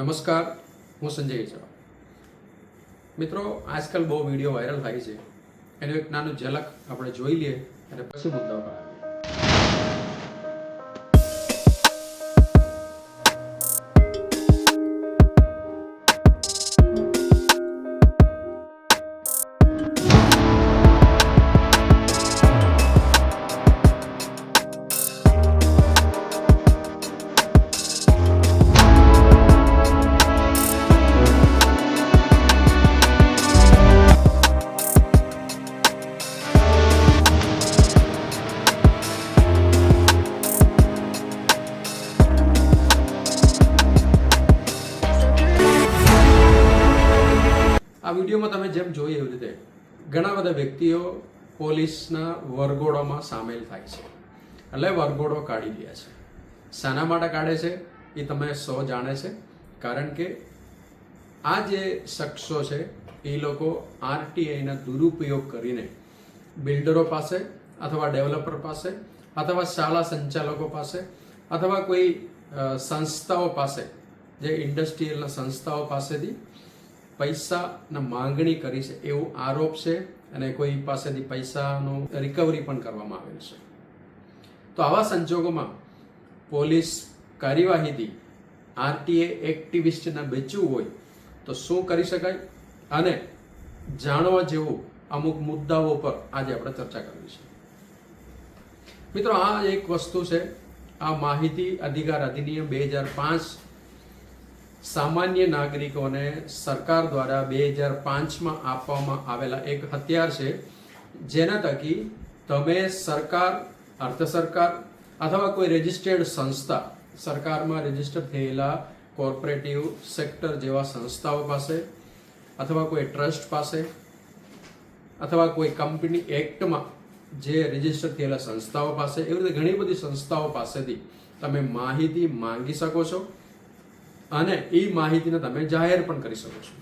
નમસ્કાર, હું સંજય ચૌહાણ મિત્રો, આજકાલ બહુ વીડિયો વાયરલ થાય છે. એનું એક નાનું ઝલક આપણે જોઈ લઈએ અને પછી મુદ્દાઓ પર વિડીયોમાં તમે જેમ જોઈ એવી રીતે ઘણા બધા વ્યક્તિઓ પોલીસના વરગોડામાં સામેલ થાય છે. એટલે વરઘોડો કાઢી રહ્યા છે. શાના માટે કાઢે છે? એ તમે સૌ જાણે છે. કારણ કે આ જે શખ્સો છે, એ લોકો આરટીઆઈના દુરુપયોગ કરીને બિલ્ડરો પાસે અથવા ડેવલપર પાસે અથવા શાળા સંચાલકો પાસે અથવા કોઈ સંસ્થાઓ પાસે, જે ઇન્ડસ્ટ્રીયલના સંસ્થાઓ પાસેથી પૈસાના માંગણી કરી છે, એવો આરોપ છે અને કોઈ પાસેથી પૈસાનું રિકવરી પણ કરવામાં આવેલ છે. તો આવા સંજોગોમાં પોલીસ કાર્યવાહીથી આરટીએ એક્ટિવિસ્ટને બેચ્યું હોય તો શું કરી શકાય અને જાણવા જેવું અમુક મુદ્દાઓ પર આજે આપણે ચર્ચા કરવી છે. મિત્રો, આ એક વસ્તુ છે. આ માહિતી અધિકાર અધિનિયમ બે હજાર પાંચ સામાન્ય નાગરિકોને સરકાર દ્વારા બે હજાર પાંચમાં આપવામાં આવેલા એક હથિયાર છે, જેના થકી તમે સરકાર, અર્થ સરકાર અથવા કોઈ રજિસ્ટર્ડ સંસ્થા, સરકારમાં રજિસ્ટર થયેલા કોર્પોરેટિવ સેક્ટર જેવા સંસ્થાઓ પાસે અથવા કોઈ ટ્રસ્ટ પાસે અથવા કોઈ કંપની એક્ટમાં જે રજિસ્ટર થયેલા સંસ્થાઓ પાસે, એવી રીતે ઘણી બધી સંસ્થાઓ પાસેથી તમે માહિતી માંગી શકો છો. અને એ માહિતીને તમે જાહેર પણ કરી શકો છો.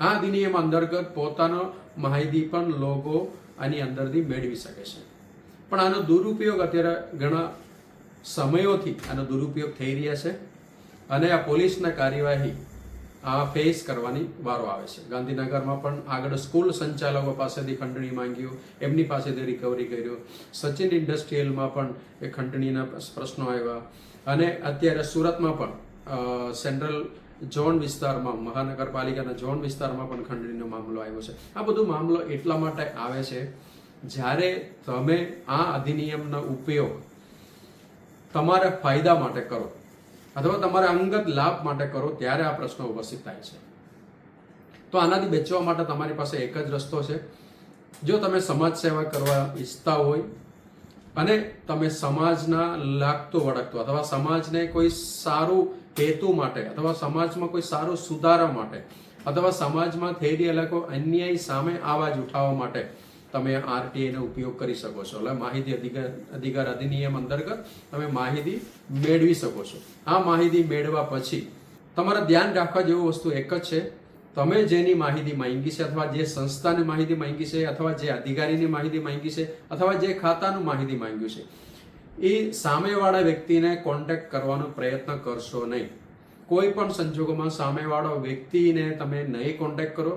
આ અધિનિયમ અંતર્ગત પોતાનો માહિતી પણ લોકો આની અંદરથી મેળવી શકે છે. પણ આનો દુરુપયોગ અત્યારે ઘણા સમયોથી આનો દુરુપયોગ થઈ રહ્યા છે અને આ પોલીસના કાર્યવાહી આ ફેસ કરવાની વારો આવે છે. ગાંધીનગરમાં પણ આગળ સ્કૂલ સંચાલકો પાસેથી ખંડણી માંગ્યું, એમની પાસેથી રિકવરી કર્યો. સચિન ઇન્ડસ્ટ્રીયલમાં પણ એ ખંડણીના પ્રશ્નો આવ્યા અને અત્યારે સુરતમાં પણ સેન્ટ્રલ ઝોન વિસ્તારમાં, મહાનગરપાલિકાના ઝોન વિસ્તારમાં પણ ખંડણીનો મામલો આવ્યો છે. આ બધો મામલો એટલા માટે આવે છે, જ્યારે તમે આ અધિનિયમનો ઉપયોગ તમારા ફાયદા માટે કરો અથવા તમારા અંગત લાભ માટે કરો, ત્યારે આ પ્રશ્નો ઉપસ્થિત થાય છે. તો આનાથી બચવા માટે તમારી પાસે એક જ રસ્તો છે. જો તમે સમાજ સેવા કરવા ઈચ્છતા હોય અને તમે સમાજના લાગતો વળગતો, અથવા સમાજને કોઈ સારું હેતુ માટે, અથવા સમાજમાં કોઈ સારો સુધારા માટે, અથવા સમાજમાં થઈ રહેલા કોઈ અન્યાય સામે આવાજ ઉઠાવવા માટે તમે આરટીઆઈનો ઉપયોગ કરી શકો છો. એટલે માહિતી અધિકાર અધિકાર અધિનિયમ અંતર્ગત તમે માહિતી મેળવી શકો છો. આ માહિતી મેળવા પછી તમારે ધ્યાન રાખવા જેવું વસ્તુ એક જ છે. તમે જેની માહિતી માંગી છે અથવા જે સંસ્થાની માહિતી માંગી છે અથવા જે અધિકારીની માહિતી માંગી છે અથવા જે ખાતાનું માહિતી માંગ્યું છે, એ સામેવાળા વ્યક્તિને કોન્ટેક્ટ કરવાનો પ્રયત્ન કરશો નહીં. કોઈ પણ સંજોગોમાં સામેવાળો વ્યક્તિને તમે નહીં કોન્ટેક્ટ કરો.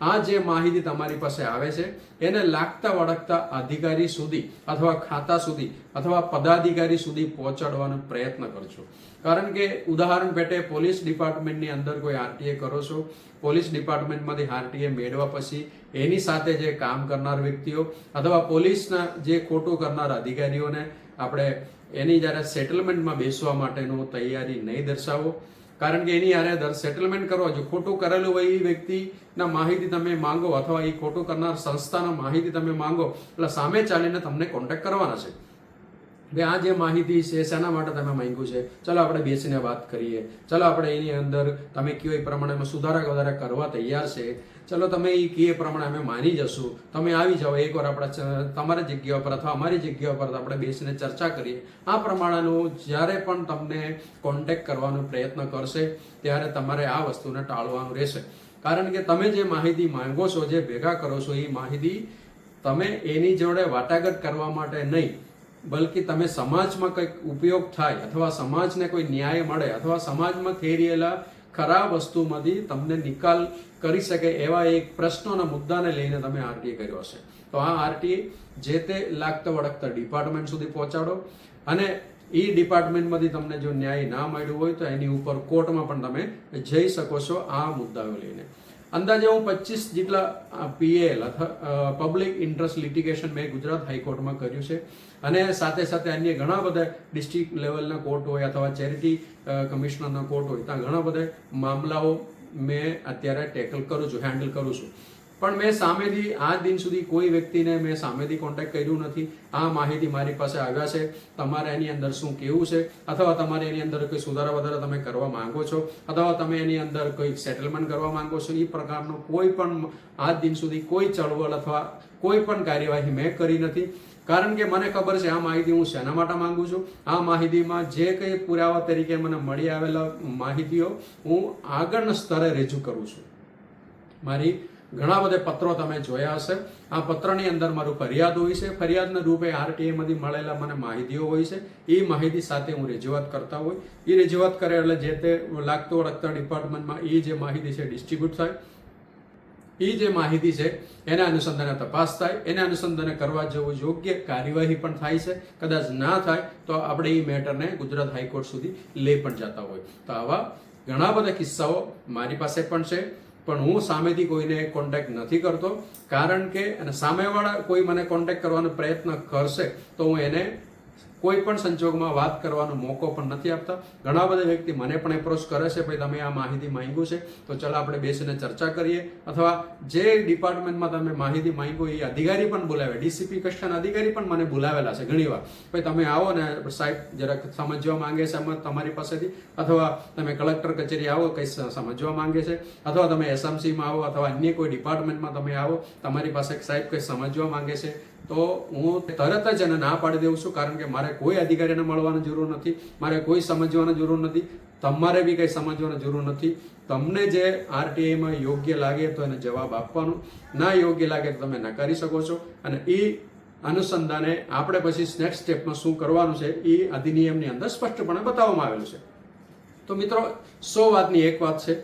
આ જે માહિતી તમારી પાસે આવે છે, એને લાગતા વળગતા અધિકારી સુધી અથવા ખાતા સુધી અથવા પદાધિકારી સુધી પહોંચાડવાનો પ્રયત્ન કરજો. કારણ કે ઉદાહરણ પેટે પોલીસ ડિપાર્ટમેન્ટની અંદર કોઈ આરટીએ કરો છો, પોલીસ ડિપાર્ટમેન્ટમાંથી આરટીએ મેળવા પછી એની સાથે જે કામ કરનાર વ્યક્તિઓ અથવા પોલીસના જે ખોટું કરનાર અધિકારીઓને આપણે એની જ્યારે સેટલમેન્ટમાં બેસવા માટેનો તૈયારી નહીં દર્શાવો કારણ કે એની હારે સેટલમેન્ટ કરો, જો ખોટું કરેલું હોય એ વ્યક્તિના માહિતી તમે માંગો, અથવા એ ખોટું કરનાર સંસ્થાના માહિતી તમે માંગો, એટલે સામે ચાલીને તમને કોન્ટેક્ટ કરવાના છે. કે આ જે માહિતી છે, શેના માટે તમે માંગ્યું છે, ચલો આપણે બેસીને વાત કરીએ. ચલો આપણે એની અંદર તમે કયો એ પ્રમાણે સુધારા વધારા કરવા તૈયાર છે. ચલો તમે એ કીએ પ્રમાણે અમે માની જશું. તમે આવી જાઓ એકવાર આપણે તમારી જગ્યા પર અથવા અમારી જગ્યા પર આપણે બેસીને ચર્ચા કરીએ. આ પ્રમાણેનું જ્યારે પણ તમને કોન્ટેક્ટ કરવાનો પ્રયત્ન કરશે, ત્યારે તમારે આ વસ્તુને ટાળવાનું રહેશે. કારણ કે તમે જે માહિતી માંગો છો, જે ભેગા કરો છો, એ માહિતી તમે એની જોડે વાટાઘાટ કરવા માટે નહીં. બલકે તમે સમાજમાં કંઈક ઉપયોગ થાય અથવા સમાજને કોઈ ન્યાય મળે અથવા સમાજમાં થઈ રહેલા ખરાબ વસ્તુમાંથી તમને નિકાલ કરી શકે એવા એક પ્રશ્નોના મુદ્દાને લઈને તમે આરટીએ કર્યો હશે. તો આ આરટીએ જે તે લાગતા વળગતા ડિપાર્ટમેન્ટ સુધી પહોંચાડો અને એ ડિપાર્ટમેન્ટમાંથી તમને જો ન્યાય ના મળ્યું હોય તો એની ઉપર કોર્ટમાં પણ તમે જઈ શકો છો આ મુદ્દાઓ લઈને. અંદાજે હું પચીસ જેટલા પીએલ અથવા પબ્લિક ઇન્ટરેસ્ટ લિટિગેશન મેં ગુજરાત હાઈકોર્ટમાં કર્યું છે. અને સાથે સાથે અન્ય ઘણા બધા ડિસ્ટ્રિક્ટ લેવલના કોર્ટ હોય અથવા ચેરિટી કમિશનરના કોર્ટ હોય, ત્યાં ઘણા બધા મામલાઓ મેં અત્યારે ટેકલ કરું છું હેન્ડલ કરું છું. પણ મેં સામેથી આ દિન સુધી કોઈ વ્યક્તિને મેં સામેથી કોન્ટેક્ટ કર્યું નથી. આ માહિતી મારી પાસે આવ્યા છે. તમારે એની અંદર શું કેવું છે? અથવા તમારે એની અંદર કોઈ સુધારા વધારા તમે કરવા માંગો છો? અથવા તમે એની અંદર કોઈ સેટલમેન્ટ કરવા માંગો છો? એ પ્રકારનો કોઈ પણ આજ દિન સુધી કોઈ ચળવળ અથવા કોઈ પણ કાર્યવાહી મેં કરી નથી. કારણ કે મને ખબર છે આ માહિતી હું શેના માટે માંગુ છું? આ માહિતીમાં જે કંઈ પુરાવા તરીકે મને મળી આવેલા માહિતીઓ હું આગળના સ્તરે રજૂ કરું છું. મારી ઘણા બધા પત્રો તમે જોયા હશે. આ પત્રની અંદર મારું ફરિયાદ હોય છે. ફરિયાદના રૂપે આરટીઆઈ માંથી મળેલા મને માહિતીઓ હોય છે. એ માહિતી સાથે હું રજૂઆત કરતા હોય. એ રજૂઆત કરે એટલે જે તે લાગતો વળગતા ડિપાર્ટમેન્ટમાં એ જે માહિતી છે ડિસ્ટ્રીબ્યુટ થાય. એ જે માહિતી છે, એના અનુસંધાને તપાસ થાય. એના અનુસંધાને કરવા જેવું યોગ્ય કાર્યવાહી પણ થાય છે. કદાચ ના થાય, તો આપણે એ મેટરને ગુજરાત હાઈકોર્ટ સુધી લઈ પણ જતા હોય. તો આવા ઘણા બધા કિસ્સાઓ મારી પાસે પણ છે. પણ હું સામેથી કોઈને કોન્ટેક્ટ નથી કરતો. કારણ કે અને સામેવાળા કોઈ મને કોન્ટેક્ટ કરવાનો પ્રયત્ન કરશે તો હું એને કોઈ પણ સંજોગમાં વાત કરવાનો મોકો પણ નથી આપતા. ઘણા બધા વ્યક્તિ મને પણ એપ્રોચ કરે છે, ભાઈ, તમે આ માહિતી માંગ્યું છે, તો ચાલો આપણે બેસીને ચર્ચા કરીએ. અથવા જે ડિપાર્ટમેન્ટમાં તમે માહિતી માંગ્યું એ અધિકારી પણ બોલાવે. ડીસીપી કક્ષાના અધિકારી પણ મને બોલાવેલા છે ઘણીવાર. ભાઈ, તમે આવો ને, સાહેબ, જરાક સમજવા માંગે છે તમારી પાસેથી. અથવા, તમે કલેક્ટર કચેરી આવો, કંઈ સમજવા માંગે છે. અથવા, તમે એસએમસીમાં આવો, અથવા અન્ય કોઈ ડિપાર્ટમેન્ટમાં તમે આવો, તમારી પાસે સાહેબ કંઈ સમજવા માંગે છે. તો હું તરત જ એને ના પાડી દઉં છું, કારણ કે મારે કોઈ અધિકારીને મળવાની જરૂર નથી, મારે કોઈ સમજવાની જરૂર નથી, તમારે બી કંઈ સમજવાની જરૂર નથી. તમને જે આરટીઆઈમાં યોગ્ય લાગે તો એને જવાબ આપવાનો, ના યોગ્ય લાગે તો તમે નકારી શકો છો. અને એ અનુસંધાને આપણે પછી નેક્સ્ટ સ્ટેપમાં શું કરવાનું છે, એ અધિનિયમની અંદર સ્પષ્ટપણે બતાવવામાં આવેલું છે. તો મિત્રો, સો વાતની એક વાત છે.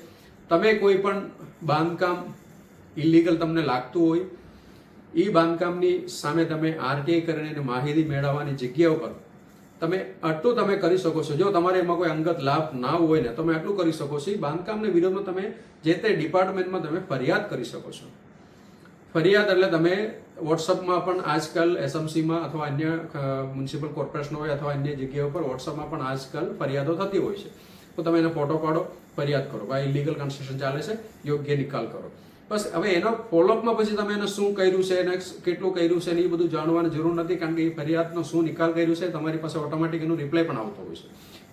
તમે કોઈ પણ બાંધકામ ઇલીગલ તમને લાગતું હોય એ બાંધકામની સામે તમે આરટીઆઈ કરીને માહિતી મેળવવાની જગ્યા ઉપર તમે આટલું તમે કરી શકો છો. જો તમારે એમાં કોઈ અંગત લાભ ના હોય ને, તમે આટલું કરી શકો છો. એ બાંધકામને વિરોધમાં તમે જે તે ડિપાર્ટમેન્ટમાં તમે ફરિયાદ કરી શકો છો. ફરિયાદ એટલે તમે વોટ્સઅપમાં પણ આજકાલ એસએમસીમાં અથવા અન્ય મ્યુનિસિપલ કોર્પોરેશન હોય અથવા અન્ય જગ્યાઓ પર વોટ્સઅપમાં પણ આજકાલ ફરિયાદો થતી હોય છે. તો તમે એને ફોટો પાડો, ફરિયાદ કરો. ભાઈ ઇલીગલ કન્સ્ટ્રક્શન ચાલે છે, યોગ્ય નિકાલ કરો. બસ હવે એનો ફોલોઅપમાં પછી તમે એને શું કર્યું છે, એને કેટલું કર્યું છે ને એ બધું જાણવાની જરૂર નથી, કારણ કે એ ફરિયાદનો શું નિકાલ કર્યું છે, તમારી પાસે ઓટોમેટિક એનો રિપ્લાય પણ આવતો હોય છે.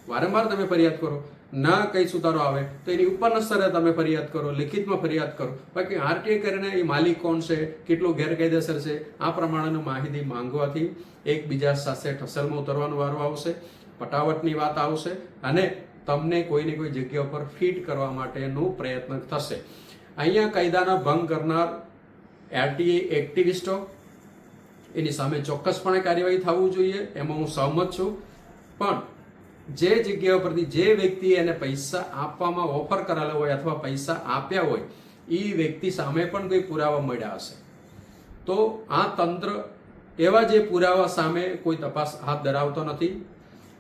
વારંવાર તમે ફરિયાદ કરો, ના કંઈ સુધારો આવે, તો એની ઉપરના સ્તરે તમે ફરિયાદ કરો, લિખિતમાં ફરિયાદ કરો. બાકી આરટીઆઈ કરીને એ માલિક કોણ છે, કેટલું ગેરકાયદેસર છે, આ પ્રમાણેની માહિતી માંગવાથી એકબીજા સાથે ઠસલમાં ઉતરવાનો વારો આવશે, પટાવટની વાત આવશે, અને તમને કોઈને કોઈ જગ્યા ઉપર ફિટ કરવા માટેનો પ્રયત્ન થશે. અહીંયા કાયદાના ભંગ કરનાર આરટીએ એક્ટિવિસ્ટો, એની સામે ચોક્કસપણે કાર્યવાહી થવું જોઈએ, એમાં હું સહમત છું. પણ જે જગ્યા પરથી જે વ્યક્તિ એને પૈસા આપવામાં ઓફર કરાવેલા હોય અથવા પૈસા આપ્યા હોય એ વ્યક્તિ સામે પણ કોઈ પુરાવા મળ્યા હશે. તો આ તંત્ર એવા જે પુરાવા સામે કોઈ તપાસ હાથ ધરાવતો નથી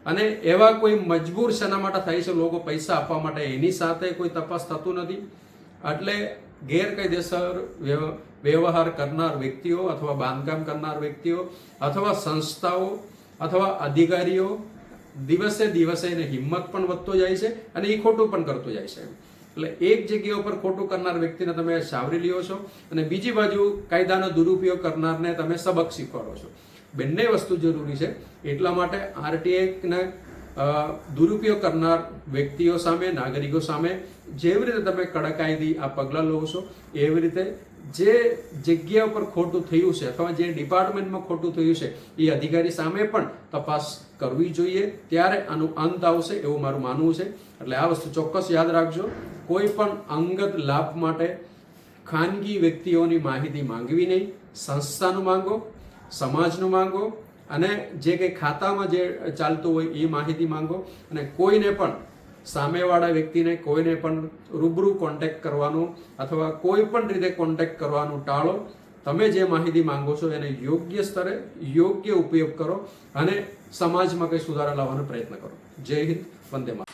અને એવા કોઈ મજબૂર શેના માટે થાય છે, લોકો પૈસા આપવા માટે એની સાથે કોઈ તપાસ થતું નથી. એટલે ગેરકાયદેસર વ્યવહાર કરનાર વ્યક્તિઓ અથવા બાંધકામ કરનાર વ્યક્તિઓ અથવા સંસ્થાઓ અથવા અધિકારીઓ દિવસે દિવસે એને હિંમત પણ વધતો જાય છે અને એ ખોટું પણ કરતો જાય છે. એટલે એક જગ્યા ઉપર ખોટું કરનાર વ્યક્તિને તમે સાવરી લ્યો છો અને બીજી બાજુ કાયદાનો દુરુપયોગ કરનારને તમે સબક શીખવાડો છો. બંને વસ્તુ જરૂરી છે. એટલા માટે આરટીઆઈને દુરુપયોગ કરનાર વ્યક્તિઓ સામે, નાગરિકો સામે જેવી રીતે તમે કડકાઈથી આ પગલાં લો છો, એવી રીતે જે જગ્યા ઉપર ખોટું થયું છે અથવા જે ડિપાર્ટમેન્ટમાં ખોટું થયું છે, એ અધિકારી સામે પણ તપાસ કરવી જોઈએ. ત્યારે આનું અંત આવશે એવું મારું માનવું છે. એટલે આ વસ્તુ ચોક્કસ યાદ રાખજો. કોઈ પણ અંગત લાભ માટે ખાનગી વ્યક્તિઓની માહિતી માંગવી નહીં. સંસ્થાનું માંગો, સમાજનું માંગો અને જે કંઈ ખાતામાં જે ચાલતું હોય એ માહિતી માંગો અને કોઈને પણ સામેવાળા વ્યક્તિને કોઈને પણ રૂબરૂ કોન્ટેક્ટ કરવાનું અથવા કોઈ પણ રીતે કોન્ટેક્ટ કરવાનું ટાળો તમે જે માહિતી માંગો છો એને યોગ્ય સ્તરે યોગ્ય ઉપયોગ કરો અને સમાજમાં કંઈ સુધારા લાવવાનો પ્રયત્ન કરો. જય હિન્દ, વંદે